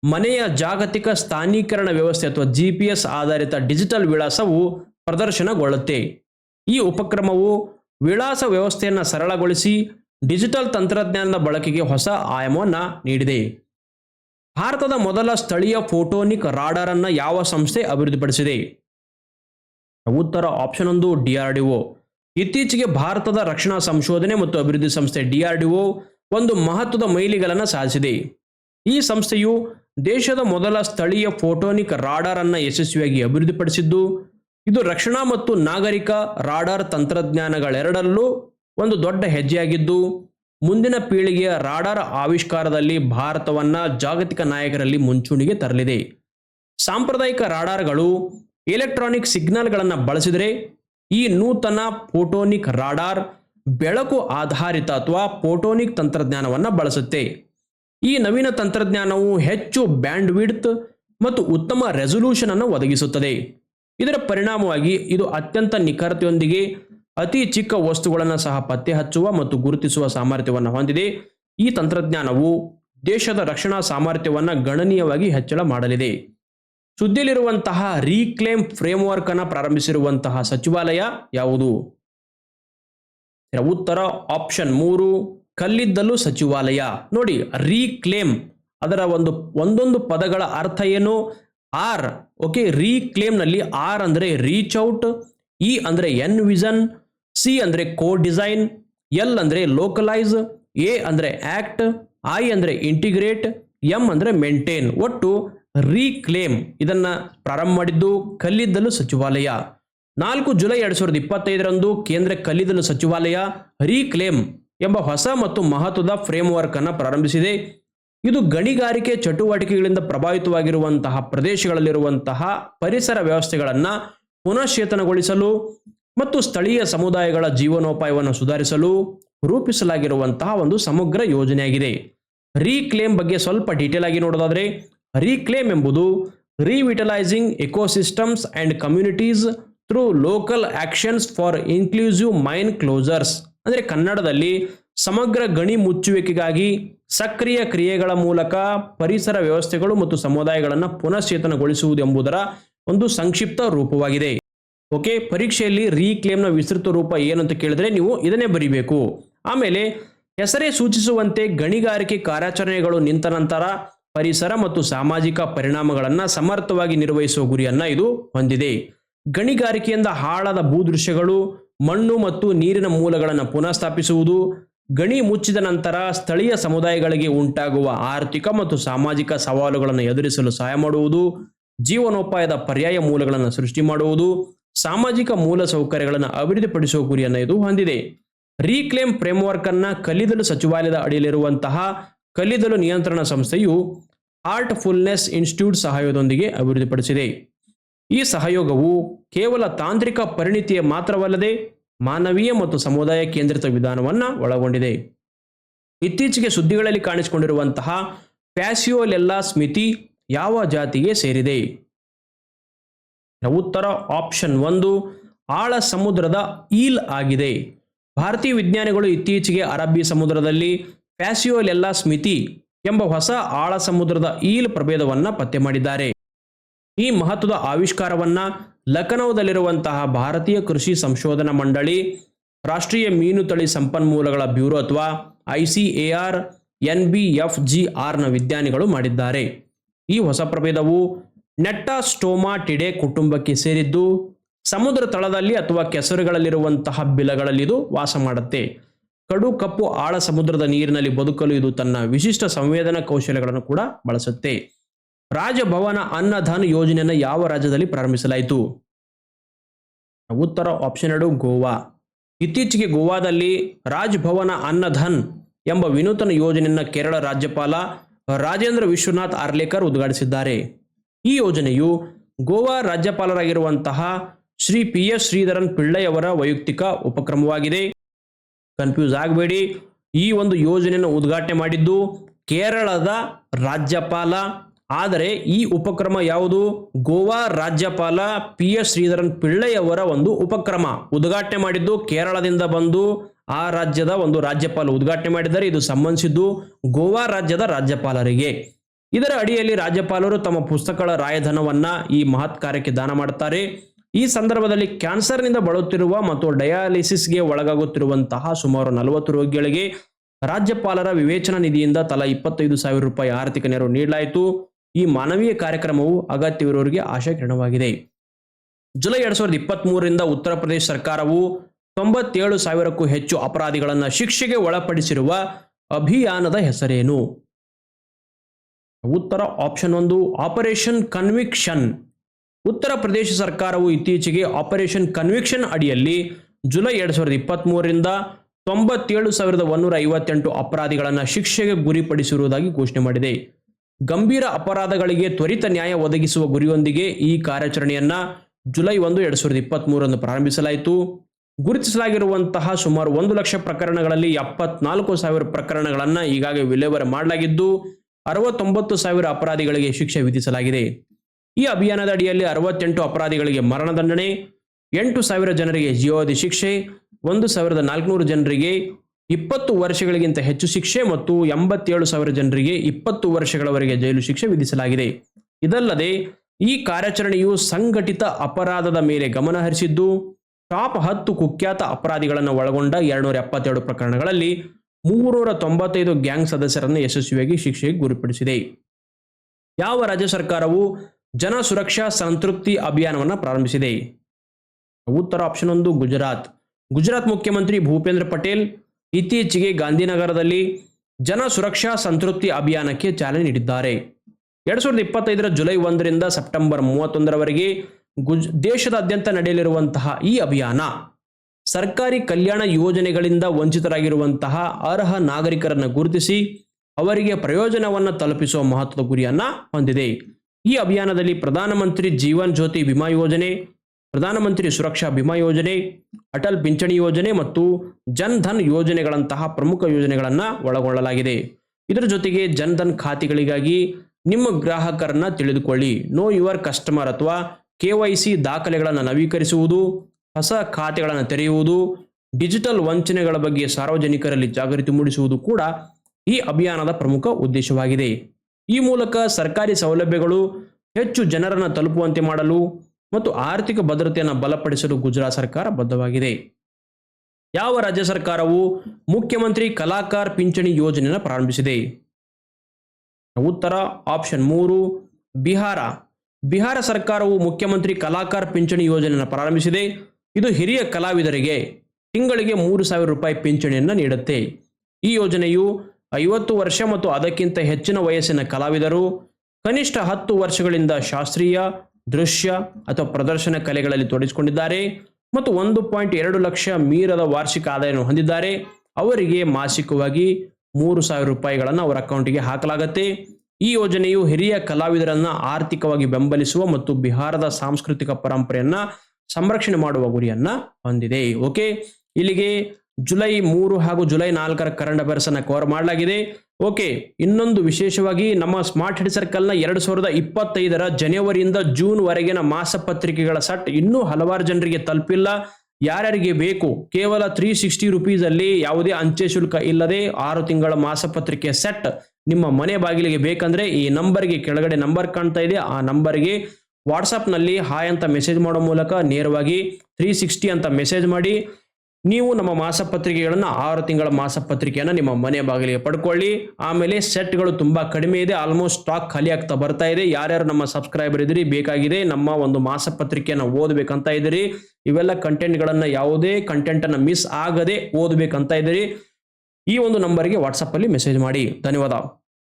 ಮನೆಯ ಜಾಗತಿಕ ಸ್ಥಾನೀಕರಣ ವ್ಯವಸ್ಥೆ ಅಥವಾ ಜಿ ಪಿ ಎಸ್ ಆಧಾರಿತ ಡಿಜಿಟಲ್ ವಿಳಾಸವು ಪ್ರದರ್ಶನಗೊಳ್ಳುತ್ತೆ. ಈ ಉಪಕ್ರಮವು ವಿಳಾಸ ವ್ಯವಸ್ಥೆಯನ್ನು ಸರಳಗೊಳಿಸಿ ಡಿಜಿಟಲ್ ತಂತ್ರಜ್ಞಾನದ ಬಳಕೆಗೆ ಹೊಸ ಆಯಾಮವನ್ನು ನೀಡಿದೆ. ಭಾರತದ ಮೊದಲ ಸ್ಥಳೀಯ ಫೋಟೋನಿಕ್ ರಾಡಾರ್ ಅನ್ನು ಯಾವ ಸಂಸ್ಥೆ ಅಭಿವೃದ್ಧಿಪಡಿಸಿದೆ? ಉತ್ತರ ಆಪ್ಷನ್ ಒಂದು ಡಿಆರ್ಡಿಒ ಇತ್ತೀಚೆಗೆ ಭಾರತದ ರಕ್ಷಣಾ ಸಂಶೋಧನೆ ಮತ್ತು ಅಭಿವೃದ್ಧಿ ಸಂಸ್ಥೆ ಡಿಆರ್ಡಿಒ ಒಂದು ಮಹತ್ವದ ಮೈಲಿಗಲನ್ನು ಸಾಧಿಸಿದೆ. ಈ ಸಂಸ್ಥೆಯು ದೇಶದ ಮೊದಲ ಸ್ಥಳೀಯ ಫೋಟೋನಿಕ್ ರಾಡಾರ್ ಅನ್ನು ಯಶಸ್ವಿಯಾಗಿ ಅಭಿವೃದ್ಧಿಪಡಿಸಿದ್ದು, ಇದು ರಕ್ಷಣಾ ಮತ್ತು ನಾಗರಿಕ ರಾಡಾರ್ ತಂತ್ರಜ್ಞಾನಗಳೆರಡರಲ್ಲೂ ಒಂದು ದೊಡ್ಡ ಹೆಜ್ಜೆಯಾಗಿದ್ದು, ಮುಂದಿನ ಪೀಳಿಗೆಯ ರಾಡಾರ್ ಆವಿಷ್ಕಾರದಲ್ಲಿ ಭಾರತವನ್ನ ಜಾಗತಿಕ ನಾಯಕರಲ್ಲಿ ಮುಂಚೂಣಿಗೆ ತರಲಿದೆ. ಸಾಂಪ್ರದಾಯಿಕ ರಾಡಾರ್ಗಳು ಎಲೆಕ್ಟ್ರಾನಿಕ್ ಸಿಗ್ನಲ್ಗಳನ್ನು ಬಳಸಿದರೆ, ಈ ನೂತನ ಫೋಟೋನಿಕ್ ರಾಡಾರ್ ಬೆಳಕು ಆಧಾರಿತ ಅಥವಾ ಫೋಟೋನಿಕ್ ತಂತ್ರಜ್ಞಾನವನ್ನು ಬಳಸುತ್ತೆ. ಈ ನವೀನ ತಂತ್ರಜ್ಞಾನವು ಹೆಚ್ಚು ಬ್ಯಾಂಡ್ ವಿಡ್ತ್ ಮತ್ತು ಉತ್ತಮ ರೆಸೊಲ್ಯೂಷನ್ ಅನ್ನು ಒದಗಿಸುತ್ತದೆ. ಇದರ ಪರಿಣಾಮವಾಗಿ ಇದು ಅತ್ಯಂತ ನಿಖರತೆಯೊಂದಿಗೆ ಅತಿ ಚಿಕ್ಕ ವಸ್ತುಗಳನ್ನು ಸಹ ಪತ್ತೆ ಹಚ್ಚುವ ಮತ್ತು ಗುರುತಿಸುವ ಸಾಮರ್ಥ್ಯವನ್ನು ಹೊಂದಿದೆ. ಈ ತಂತ್ರಜ್ಞಾನವು ದೇಶದ ರಕ್ಷಣಾ ಸಾಮರ್ಥ್ಯವನ್ನು ಗಣನೀಯವಾಗಿ ಹೆಚ್ಚಳ ಮಾಡಲಿದೆ. ಸುದ್ದಿಯಲ್ಲಿರುವಂತಹ ರೀಕ್ಲೇಮ್ ಫ್ರೇಮ್ವರ್ಕ್ ಅನ್ನು ಪ್ರಾರಂಭಿಸಿರುವಂತಹ ಸಚಿವಾಲಯ ಯಾವುದು? ಉತ್ತರ ಆಪ್ಷನ್ ಮೂರು ಕಲ್ಲಿದ್ದಲು ಸಚಿವಾಲಯ. ನೋಡಿ ರೀಕ್ಲೇಮ್ ಅದರ ಒಂದು, ಒಂದೊಂದು ಪದಗಳ ಅರ್ಥ ಏನು? ಆರ್ ಓಕೆ ರೀಕ್ಲೇಮ್ನಲ್ಲಿ ಆರ್ ಅಂದರೆ ರೀಚ್ ಔಟ್ ಇ ಅಂದರೆ ಎನ್ ವಿಷನ್ ಸಿ ಅಂದರೆ ಕೋ ಡಿಸೈನ್ ಎಲ್ ಅಂದರೆ ಲೋಕಲೈಸ್ ಎ ಅಂದರೆ ಆಕ್ಟ್ ಐ ಅಂದರೆ ಇಂಟಿಗ್ರೇಟ್ ಎಂ ಅಂದರೆ ಮೇಂಟೈನ್ ಒಟ್ಟು ರೀಕ್ಲೇಮ್ ಇದನ್ನ ಪ್ರಾರಂಭ ಮಾಡಿದ್ದು ಕಲ್ಲಿದ್ದಲು ಸಚಿವಾಲಯ. ನಾಲ್ಕು ಜುಲೈ ಎರಡ್ ಸಾವಿರದ ಇಪ್ಪತ್ತೈದರಂದು ಕೇಂದ್ರ ಕಲ್ಲಿದ್ದಲು ಸಚಿವಾಲಯ ರೀಕ್ಲೇಮ್ ಎಂಬ ಹೊಸ ಮತ್ತು ಮಹತ್ವದ ಫ್ರೇಮ್ವರ್ಕ್ ಅನ್ನು ಪ್ರಾರಂಭಿಸಿದೆ. ಇದು ಗಣಿಗಾರಿಕೆ ಚಟುವಟಿಕೆಗಳಿಂದ ಪ್ರಭಾವಿತವಾಗಿರುವಂತಹ ಪ್ರದೇಶಗಳಲ್ಲಿರುವಂತಹ ಪರಿಸರ ವ್ಯವಸ್ಥೆಗಳನ್ನು ಪುನಶ್ಚೇತನಗೊಳಿಸಲು ಮತ್ತು ಸ್ಥಳೀಯ ಸಮುದಾಯಗಳ ಜೀವನೋಪಾಯವನ್ನು ಸುಧಾರಿಸಲು ರೂಪಿಸಲಾಗಿರುವಂತಹ ಒಂದು ಸಮಗ್ರ ಯೋಜನೆಯಾಗಿದೆ. ರೀಕ್ಲೇಮ್ ಬಗ್ಗೆ ಸ್ವಲ್ಪ ಡೀಟೇಲ್ ಆಗಿ ನೋಡೋದಾದ್ರೆ ರೀಕ್ಲೇಮ್ ಎಂಬುದು revitalising ecosystems and communities through local actions for inclusive mine closures ಅಂದರೆ ಕನ್ನಡದಲ್ಲಿ ಸಮಗ್ರ ಗಣಿ ಮುಚ್ಚುವಿಕೆಗಾಗಿ ಸಕ್ರಿಯ ಕ್ರಿಯೆಗಳ ಮೂಲಕ ಪರಿಸರ ವ್ಯವಸ್ಥೆಗಳು ಮತ್ತು ಸಮುದಾಯಗಳನ್ನು ಪುನಶ್ಚೇತನಗೊಳಿಸುವುದು ಎಂಬುದರ ಒಂದು ಸಂಕ್ಷಿಪ್ತ ರೂಪವಾಗಿದೆ. ಓಕೆ, ಪರೀಕ್ಷೆಯಲ್ಲಿ ರೀಕ್ಲೇಮ್ನ ವಿಸ್ತೃತ ರೂಪ ಏನು ಅಂತ ಕೇಳಿದ್ರೆ ನೀವು ಇದನ್ನೇ ಬರಿಬೇಕು. ಆಮೇಲೆ ಹೆಸರೇ ಸೂಚಿಸುವಂತೆ ಗಣಿಗಾರಿಕೆ ಕಾರ್ಯಾಚರಣೆಗಳು ನಿಂತ ನಂತರ ಪರಿಸರ ಮತ್ತು ಸಾಮಾಜಿಕ ಪರಿಣಾಮಗಳನ್ನು ಸಮರ್ಥವಾಗಿ ನಿರ್ವಹಿಸುವ ಗುರಿಯನ್ನ ಇದು ಹೊಂದಿದೆ. ಗಣಿಗಾರಿಕೆಯಿಂದ ಹಾಳಾದ ಭೂದೃಶ್ಯಗಳು ಮಣ್ಣು ಮತ್ತು ನೀರಿನ ಮೂಲಗಳನ್ನು ಪುನಃಸ್ಥಾಪಿಸುವುದು, ಗಣಿ ಮುಚ್ಚಿದ ನಂತರ ಸ್ಥಳೀಯ ಸಮುದಾಯಗಳಿಗೆ ಉಂಟಾಗುವ ಆರ್ಥಿಕ ಮತ್ತು ಸಾಮಾಜಿಕ ಸವಾಲುಗಳನ್ನು ಎದುರಿಸಲು ಸಹಾಯ ಮಾಡುವುದು, ಜೀವನೋಪಾಯದ ಪರ್ಯಾಯ ಮೂಲಗಳನ್ನು ಸೃಷ್ಟಿ ಮಾಡುವುದು, ಸಾಮಾಜಿಕ ಮೂಲ ಸೌಕರ್ಯಗಳನ್ನು ಅಭಿವೃದ್ಧಿಪಡಿಸುವ ಗುರಿಯನ್ನು ಇದು ಹೊಂದಿದೆ. ರೀಕ್ಲೇಮ್ ಫ್ರೇಮ್ವರ್ಕ್ ಅನ್ನ ಕಲ್ಲಿದಲು ಸಚಿವಾಲಯದ ಅಡಿಯಲ್ಲಿರುವಂತಹ ಕಲ್ಲಿದಲು ನಿಯಂತ್ರಣ ಸಂಸ್ಥೆಯು ಆರ್ಟ್ ಫುಲ್ನೆಸ್ ಇನ್ಸ್ಟಿಟ್ಯೂಟ್ ಸಹಾಯದೊಂದಿಗೆ ಅಭಿವೃದ್ಧಿಪಡಿಸಿದೆ. ಈ ಸಹಯೋಗವು ಕೇವಲ ತಾಂತ್ರಿಕ ಪರಿಣಿತಿಯ ಮಾತ್ರವಲ್ಲದೆ ಮಾನವೀಯ ಮತ್ತು ಸಮುದಾಯ ಕೇಂದ್ರಿತ ವಿಧಾನವನ್ನು ಒಳಗೊಂಡಿದೆ. ಇತ್ತೀಚೆಗೆ ಸುದ್ದಿಗಳಲ್ಲಿ ಕಾಣಿಸಿಕೊಂಡಿರುವಂತಹ ಪ್ಯಾಸಿಯೋಲೆಲ್ಲಾ ಸ್ಮಿತಿ ಯಾವ ಜಾತಿಗೆ ಸೇರಿದೆ? ಉತ್ತರ ಆಪ್ಷನ್ ಒಂದು, ಆಳ ಸಮುದ್ರದ ಈಲ್ ಆಗಿದೆ. ಭಾರತೀಯ ವಿಜ್ಞಾನಿಗಳು ಇತ್ತೀಚೆಗೆ ಅರಬ್ಬಿ ಸಮುದ್ರದಲ್ಲಿ ಪ್ಯಾಸಿಯೋಲೆಲ್ಲಾ ಸ್ಮಿತಿ ಎಂಬ ಹೊಸ ಆಳ ಸಮುದ್ರದ ಈಲ್ ಪ್ರಭೇದವನ್ನು ಪತ್ತೆ ಮಾಡಿದ್ದಾರೆ. ಈ ಮಹತ್ವದ ಆವಿಷ್ಕಾರವನ್ನ ಲಖನೌದಲ್ಲಿರುವಂತಹ ಭಾರತೀಯ ಕೃಷಿ ಸಂಶೋಧನಾ ಮಂಡಳಿ, ರಾಷ್ಟ್ರೀಯ ಮೀನು ತಳಿ ಸಂಪನ್ಮೂಲಗಳ ಬ್ಯೂರೋ ಅಥವಾ ICAR N B F G ಆರ್ನ ವಿಜ್ಞಾನಿಗಳು ಮಾಡಿದ್ದಾರೆ. ಈ ಹೊಸ ಪ್ರಭೇದವು ನೆಟ್ಟಾಸ್ಟೋಮಾಟಿಡೆ ಕುಟುಂಬಕ್ಕೆ ಸೇರಿದ್ದು, ಸಮುದ್ರ ತಳದಲ್ಲಿ ಅಥವಾ ಕೆಸರುಗಳಲ್ಲಿರುವಂತಹ ಬಿಲಗಳಲ್ಲಿ ಇದು ವಾಸ ಮಾಡುತ್ತೆ. ಕಡು ಕಪ್ಪು ಆಳ ಸಮುದ್ರದ ನೀರಿನಲ್ಲಿ ಬದುಕಲು ಇದು ತನ್ನ ವಿಶಿಷ್ಟ ಸಂವೇದನಾ ಕೌಶಲ್ಯಗಳನ್ನು ಕೂಡ ಬಳಸುತ್ತೆ. ರಾಜಭವನ ಅನ್ನದಾನ ಯೋಜನೆಯನ್ನು ಯಾವ ರಾಜ್ಯದಲ್ಲಿ ಪ್ರಾರಂಭಿಸಲಾಯಿತು? ಉತ್ತರ ಆಪ್ಷನ್ ಎರಡು, ಗೋವಾ. ಇತ್ತೀಚೆಗೆ ಗೋವಾದಲ್ಲಿ ರಾಜಭವನ ಅನ್ನಧನ್ ಎಂಬ ವಿನೂತನ ಯೋಜನೆಯನ್ನು ಕೇರಳ ರಾಜ್ಯಪಾಲ ರಾಜೇಂದ್ರ ವಿಶ್ವನಾಥ್ ಆರ್ಲೇಕರ್ ಉದ್ಘಾಟಿಸಿದ್ದಾರೆ. ಈ ಯೋಜನೆಯು ಗೋವಾ ರಾಜ್ಯಪಾಲರಾಗಿರುವಂತಹ ಶ್ರೀ ಪಿ ಎಸ್ ಶ್ರೀಧರನ್ ಪಿಳ್ಳೈಯವರ ವೈಯಕ್ತಿಕ ಉಪಕ್ರಮವಾಗಿದೆ. ಕನ್ಫ್ಯೂಸ್ ಆಗಬೇಡಿ. ಈ ಒಂದು ಯೋಜನೆಯನ್ನು ಉದ್ಘಾಟನೆ ಮಾಡಿದ್ದು ಕೇರಳದ ರಾಜ್ಯಪಾಲ ಆದರೆ ಈ ಉಪಕ್ರಮ ಯಾವುದು? ಗೋವಾ ರಾಜ್ಯಪಾಲ ಪಿ ಎಸ್ ಶ್ರೀಧರನ್ ಪಿಳ್ಳೆಯವರ ಒಂದು ಉಪಕ್ರಮ. ಉದ್ಘಾಟನೆ ಮಾಡಿದ್ದು ಕೇರಳದಿಂದ ಬಂದು ಆ ರಾಜ್ಯದ ಒಂದು ರಾಜ್ಯಪಾಲ ಉದ್ಘಾಟನೆ ಮಾಡಿದ್ದಾರೆ. ಇದು ಸಂಬಂಧಿಸಿದ್ದು ಗೋವಾ ರಾಜ್ಯದ ರಾಜ್ಯಪಾಲರಿಗೆ. ಇದರ ಅಡಿಯಲ್ಲಿ ರಾಜ್ಯಪಾಲರು ತಮ್ಮ ಪುಸ್ತಕಗಳ ರಾಯಧನವನ್ನ ಈ ಮಹತ್ ಕಾರ್ಯಕ್ಕೆ ದಾನ ಮಾಡುತ್ತಾರೆ. ಈ ಸಂದರ್ಭದಲ್ಲಿ ಕ್ಯಾನ್ಸರ್ನಿಂದ ಬಳಲುತ್ತಿರುವ ಮತ್ತು ಡಯಾಲಿಸಿಸ್ಗೆ ಒಳಗಾಗುತ್ತಿರುವಂತಹ ಸುಮಾರು ನಲವತ್ತು ರೋಗಿಗಳಿಗೆ ರಾಜ್ಯಪಾಲರ ವಿವೇಚನಾ ನಿಧಿಯಿಂದ ತಲಾ ಇಪ್ಪತ್ತೈದು ಸಾವಿರ ರೂಪಾಯಿ ಆರ್ಥಿಕ ನೆರವು ನೀಡಲಾಯಿತು. ಈ ಮಾನವೀಯ ಕಾರ್ಯಕ್ರಮವು ಅಗತ್ಯವಿರುವವರಿಗೆ ಆಶಾಕಿರಣವಾಗಿದೆ ಜುಲೈ ಎರಡ್ ಸಾವಿರದ ಇಪ್ಪತ್ತ್ ಮೂರರಿಂದ ಉತ್ತರ ಪ್ರದೇಶ ಸರ್ಕಾರವು ತೊಂಬತ್ತೇಳು ಸಾವಿರಕ್ಕೂ ಹೆಚ್ಚು ಅಪರಾಧಿಗಳನ್ನು ಶಿಕ್ಷೆಗೆ ಒಳಪಡಿಸಿರುವ ಅಭಿಯಾನದ ಹೆಸರೇನು? ಉತ್ತರ ಆಪ್ಷನ್ ಒಂದು, ಆಪರೇಷನ್ ಕನ್ವಿಕ್ಷನ್. ಉತ್ತರ ಪ್ರದೇಶ ಸರ್ಕಾರವು ಇತ್ತೀಚೆಗೆ ಆಪರೇಷನ್ ಕನ್ವಿಕ್ಷನ್ ಅಡಿಯಲ್ಲಿ ಜುಲೈ ಎರಡ್ ಸಾವಿರದ ಇಪ್ಪತ್ತ್ ಮೂರರಿಂದ ತೊಂಬತ್ತೇಳು ಸಾವಿರದ ಒಂದೂರ ಐವತ್ತೆಂಟು ಅಪರಾಧಿಗಳನ್ನು ಶಿಕ್ಷೆಗೆ ಗುರಿಪಡಿಸಿರುವುದಾಗಿ ಘೋಷಣೆ ಮಾಡಿದೆ. ಗಂಭೀರ ಅಪರಾಧಗಳಿಗೆ ತ್ವರಿತ ನ್ಯಾಯ ಒದಗಿಸುವ ಗುರಿಯೊಂದಿಗೆ ಈ ಕಾರ್ಯಾಚರಣೆಯನ್ನ ಜುಲೈ ಒಂದು, ಎರಡ್ ಸಾವಿರದ ಇಪ್ಪತ್ತ್ ಮೂರನ್ನು ಪ್ರಾರಂಭಿಸಲಾಯಿತು. ಗುರುತಿಸಲಾಗಿರುವಂತಹ ಸುಮಾರು ಒಂದು ಲಕ್ಷ ಪ್ರಕರಣಗಳಲ್ಲಿ ಎಪ್ಪತ್ನಾಲ್ಕು ಸಾವಿರ ಪ್ರಕರಣಗಳನ್ನು ಈಗಾಗಲೇ ವಿಲೇವಾರಿ ಮಾಡಲಾಗಿದ್ದು, ಅರವತ್ತೊಂಬತ್ತು ಸಾವಿರ ಅಪರಾಧಿಗಳಿಗೆ ಶಿಕ್ಷೆ ವಿಧಿಸಲಾಗಿದೆ. ಈ ಅಭಿಯಾನದ ಅಡಿಯಲ್ಲಿ ಅರವತ್ತೆಂಟು ಅಪರಾಧಿಗಳಿಗೆ ಮರಣದಂಡನೆ ಎಂಟು ಸಾವಿರ ಜನರಿಗೆ ಜೀವಾವಧಿ ಶಿಕ್ಷೆ, ಒಂದು ಸಾವಿರದ ನಾಲ್ಕುನೂರು ಜನರಿಗೆ ಇಪ್ಪತ್ತು ವರ್ಷಗಳಿಗಿಂತ ಹೆಚ್ಚು ಶಿಕ್ಷೆ ಮತ್ತು ಎಂಬತ್ತೇಳು ಸಾವಿರ ಜನರಿಗೆ ಇಪ್ಪತ್ತು ವರ್ಷಗಳವರೆಗೆ ಜೈಲು ಶಿಕ್ಷೆ ವಿಧಿಸಲಾಗಿದೆ. ಇದಲ್ಲದೆ, ಈ ಕಾರ್ಯಾಚರಣೆಯು ಸಂಘಟಿತ ಅಪರಾಧದ ಮೇಲೆ ಗಮನ ಹರಿಸಿದ್ದು, ಟಾಪ್ ಹತ್ತು ಕುಖ್ಯಾತ ಅಪರಾಧಿಗಳನ್ನು ಒಳಗೊಂಡ ಎರಡ್ನೂರ ಎಪ್ಪತ್ತೆರಡು ಪ್ರಕರಣಗಳಲ್ಲಿ ಮೂರುನೂರ ತೊಂಬತ್ತೈದು ಗ್ಯಾಂಗ್ ಸದಸ್ಯರನ್ನು ಯಶಸ್ವಿಯಾಗಿ ಶಿಕ್ಷೆಗೆ ಗುರಿಪಡಿಸಿದೆ. ಯಾವ ರಾಜ್ಯ ಸರ್ಕಾರವು ಜನ ಸುರಕ್ಷಾ ಸಂತೃಪ್ತಿ ಅಭಿಯಾನವನ್ನು ಪ್ರಾರಂಭಿಸಿದೆ? ಉತ್ತರ ಆಪ್ಷನ್ ಒಂದು, ಗುಜರಾತ್. ಗುಜರಾತ್ ಮುಖ್ಯಮಂತ್ರಿ ಭೂಪೇಂದ್ರ ಪಟೇಲ್ ಇತ್ತೀಚೆಗೆ ಗಾಂಧಿನಗರದಲ್ಲಿ ಜನ ಸುರಕ್ಷಾ ಸಂತೃಪ್ತಿ ಅಭಿಯಾನಕ್ಕೆ ಚಾಲನೆ ನೀಡಿದ್ದಾರೆ. ಎರಡ್ ಸಾವಿರದ ಇಪ್ಪತ್ತೈದರ ಜುಲೈ ಒಂದರಿಂದ ಸೆಪ್ಟೆಂಬರ್ ಮೂವತ್ತೊಂದರವರೆಗೆ ಗುಜ್, ದೇಶದಾದ್ಯಂತ ನಡೆಯಲಿರುವಂತಹ ಈ ಅಭಿಯಾನ ಸರ್ಕಾರಿ ಕಲ್ಯಾಣ ಯೋಜನೆಗಳಿಂದ ವಂಚಿತರಾಗಿರುವಂತಹ ಅರ್ಹ ನಾಗರಿಕರನ್ನು ಗುರುತಿಸಿ ಅವರಿಗೆ ಪ್ರಯೋಜನವನ್ನು ತಲುಪಿಸುವ ಮಹತ್ವದ ಗುರಿಯನ್ನ ಹೊಂದಿದೆ. ಈ ಅಭಿಯಾನದಲ್ಲಿ ಪ್ರಧಾನಮಂತ್ರಿ ಜೀವನ್ ಜ್ಯೋತಿ ವಿಮಾ ಯೋಜನೆ ಪ್ರಧಾನಮಂತ್ರಿ ಸುರಕ್ಷಾ ವಿಮಾ ಯೋಜನೆ, ಅಟಲ್ ಪಿಂಚಣಿ ಯೋಜನೆ ಮತ್ತು ಜನ್ ಧನ್ ಯೋಜನೆಗಳಂತಹ ಪ್ರಮುಖ ಯೋಜನೆಗಳನ್ನು ಒಳಗೊಳ್ಳಲಾಗಿದೆ. ಇದರ ಜೊತೆಗೆ ಜನ್ ಧನ್ ಖಾತೆಗಳಿಗಾಗಿ ನಿಮ್ಮ ಗ್ರಾಹಕರನ್ನು ತಿಳಿದುಕೊಳ್ಳಿ. ನೋ ಯುವರ್ ಕಸ್ಟಮರ್ ಅಥವಾ ಕೆ ವೈ ಸಿ ದಾಖಲೆಗಳನ್ನು ನವೀಕರಿಸುವುದು, ಹೊಸ ಖಾತೆಗಳನ್ನು ತೆರೆಯುವುದು, ಡಿಜಿಟಲ್ ವಂಚನೆಗಳ ಬಗ್ಗೆ ಸಾರ್ವಜನಿಕರಲ್ಲಿ ಜಾಗೃತಿ ಮೂಡಿಸುವುದು ಕೂಡ ಈ ಅಭಿಯಾನದ ಪ್ರಮುಖ ಉದ್ದೇಶವಾಗಿದೆ. ಈ ಮೂಲಕ ಸರ್ಕಾರಿ ಸೌಲಭ್ಯಗಳು ಹೆಚ್ಚು ಜನರನ್ನು ತಲುಪುವಂತೆ ಮಾಡಲು ಮತ್ತು ಆರ್ಥಿಕ ಭದ್ರತೆಯನ್ನು ಬಲಪಡಿಸಲು ಗುಜರಾತ್ ಸರ್ಕಾರ ಬದ್ಧವಾಗಿದೆ. ಯಾವ ರಾಜ್ಯ ಸರ್ಕಾರವು ಮುಖ್ಯಮಂತ್ರಿ ಕಲಾಕಾರ್ ಪಿಂಚಣಿ ಯೋಜನೆಯನ್ನು ಪ್ರಾರಂಭಿಸಿದೆ? ಉತ್ತರ ಆಪ್ಷನ್ ಮೂರು, ಬಿಹಾರ. ಬಿಹಾರ ಸರ್ಕಾರವು ಮುಖ್ಯಮಂತ್ರಿ ಕಲಾಕಾರ್ ಪಿಂಚಣಿ ಯೋಜನೆಯನ್ನು ಪ್ರಾರಂಭಿಸಿದೆ. ಇದು ಹಿರಿಯ ಕಲಾವಿದರಿಗೆ ತಿಂಗಳಿಗೆ ಮೂರು ಸಾವಿರ ರೂಪಾಯಿ ಪಿಂಚಣಿಯನ್ನು ನೀಡುತ್ತೆ. ಈ ಯೋಜನೆಯು ಐವತ್ತು ವರ್ಷ ಮತ್ತು ಅದಕ್ಕಿಂತ ಹೆಚ್ಚಿನ ವಯಸ್ಸಿನ ಕಲಾವಿದರು, ಕನಿಷ್ಠ ಹತ್ತು ವರ್ಷಗಳಿಂದ ಶಾಸ್ತ್ರೀಯ ದೃಶ್ಯ ಅಥವಾ ಪ್ರದರ್ಶನ ಕಲೆಗಳಲ್ಲಿ ತೊಡಗಿಸಿಕೊಂಡಿದ್ದಾರೆ ಮತ್ತು ಒಂದು ಪಾಯಿಂಟ್ ಎರಡು ಲಕ್ಷ ಮೀರದ ವಾರ್ಷಿಕ ಆದಾಯವನ್ನು ಹೊಂದಿದ್ದಾರೆ. ಅವರಿಗೆ ಮಾಸಿಕವಾಗಿ ಮೂರು ಸಾವಿರ ರೂಪಾಯಿಗಳನ್ನು ಅವರ ಅಕೌಂಟಿಗೆ ಹಾಕಲಾಗುತ್ತೆ. ಈ ಯೋಜನೆಯು ಹಿರಿಯ ಕಲಾವಿದರನ್ನ ಆರ್ಥಿಕವಾಗಿ ಬೆಂಬಲಿಸುವ ಮತ್ತು ಬಿಹಾರದ ಸಾಂಸ್ಕೃತಿಕ ಪರಂಪರೆಯನ್ನ ಸಂರಕ್ಷಣೆ ಮಾಡುವ ಗುರಿಯನ್ನ ಹೊಂದಿದೆ. ಓಕೆ, ಇಲ್ಲಿಗೆ ಜುಲೈ ಮೂರು ಹಾಗೂ ಜುಲೈ ನಾಲ್ಕರ ಕರೆಂಟ್ ಅಫೇರ್ಸ್ ಅನ್ನ ಕವರ್ ಮಾಡಲಾಗಿದೆ. ಓಕೆ, ಇನ್ನೊಂದು ವಿಶೇಷವಾಗಿ ನಮ್ಮ ಸ್ಮಾರ್ಟ್ ಹೆಡ್ ಸರ್ಕಲ್ನ ಎರಡು ಸಾವಿರದ ಇಪ್ಪತ್ತೈದರ ಜನವರಿಯಿಂದ ಜೂನ್ ವರೆಗಿನ ಮಾಸಪತ್ರಿಕೆಗಳ ಸಟ್ ಇನ್ನೂ ಹಲವಾರು ಜನರಿಗೆ ತಲುಪಿಲ್ಲ. ಯಾರ್ಯಾರಿಗೆ ಬೇಕು? ಕೇವಲ ತ್ರೀ ಸಿಕ್ಸ್ಟಿ ರುಪೀಸ್ ಅಲ್ಲಿ ಯಾವುದೇ ಅಂಚೆ ಶುಲ್ಕ ಇಲ್ಲದೆ ಆರು ತಿಂಗಳ ಮಾಸಪತ್ರಿಕೆ ಸೆಟ್ ನಿಮ್ಮ ಮನೆ ಬಾಗಿಲಿಗೆ ಬೇಕಂದ್ರೆ ಈ ನಂಬರ್ಗೆ ಕೆಳಗಡೆ ನಂಬರ್ ಕಾಣ್ತಾ ಇದೆ. ಆ ನಂಬರ್ಗೆ ವಾಟ್ಸಪ್ನಲ್ಲಿ ಹಾಯ್ ಅಂತ ಮೆಸೇಜ್ ಮಾಡೋ ಮೂಲಕ ನೇರವಾಗಿ ತ್ರೀ ಸಿಕ್ಸ್ಟಿ ಅಂತ ಮೆಸೇಜ್ ಮಾಡಿ. ನೀವು ನಮ್ಮ ಮಾಸಪತ್ರಿಕೆಗಳನ್ನು ಆರು ತಿಂಗಳ ಮಾಸಪತ್ರಿಕೆಯನ್ನು ನಿಮ್ಮ ಮನೆ ಬಾಗಿಲಿಗೆ ಪಡ್ಕೊಳ್ಳಿ. ಆಮೇಲೆ ಸೆಟ್ಗಳು ತುಂಬ ಕಡಿಮೆ ಇದೆ. ಆಲ್ಮೋಸ್ಟ್ ಸ್ಟಾಕ್ ಖಾಲಿ ಆಗ್ತಾ ಬರ್ತಾ ಇದೆ. ಯಾರ್ಯಾರು ನಮ್ಮ ಸಬ್ಸ್ಕ್ರೈಬರ್ ಇದ್ರಿ ಬೇಕಾಗಿದೆ ನಮ್ಮ ಒಂದು ಮಾಸಪತ್ರಿಕೆಯನ್ನು ಓದಬೇಕಂತ ಇದ್ದೀರಿ. ಇವೆಲ್ಲ ಕಂಟೆಂಟ್ಗಳನ್ನು ಯಾವುದೇ ಕಂಟೆಂಟನ್ನು ಮಿಸ್ ಆಗದೆ ಓದಬೇಕಂತ ಇದ್ದೀರಿ. ಈ ಒಂದು ನಂಬರ್ಗೆ ವಾಟ್ಸಪ್ಪಲ್ಲಿ ಮೆಸೇಜ್ ಮಾಡಿ. ಧನ್ಯವಾದ.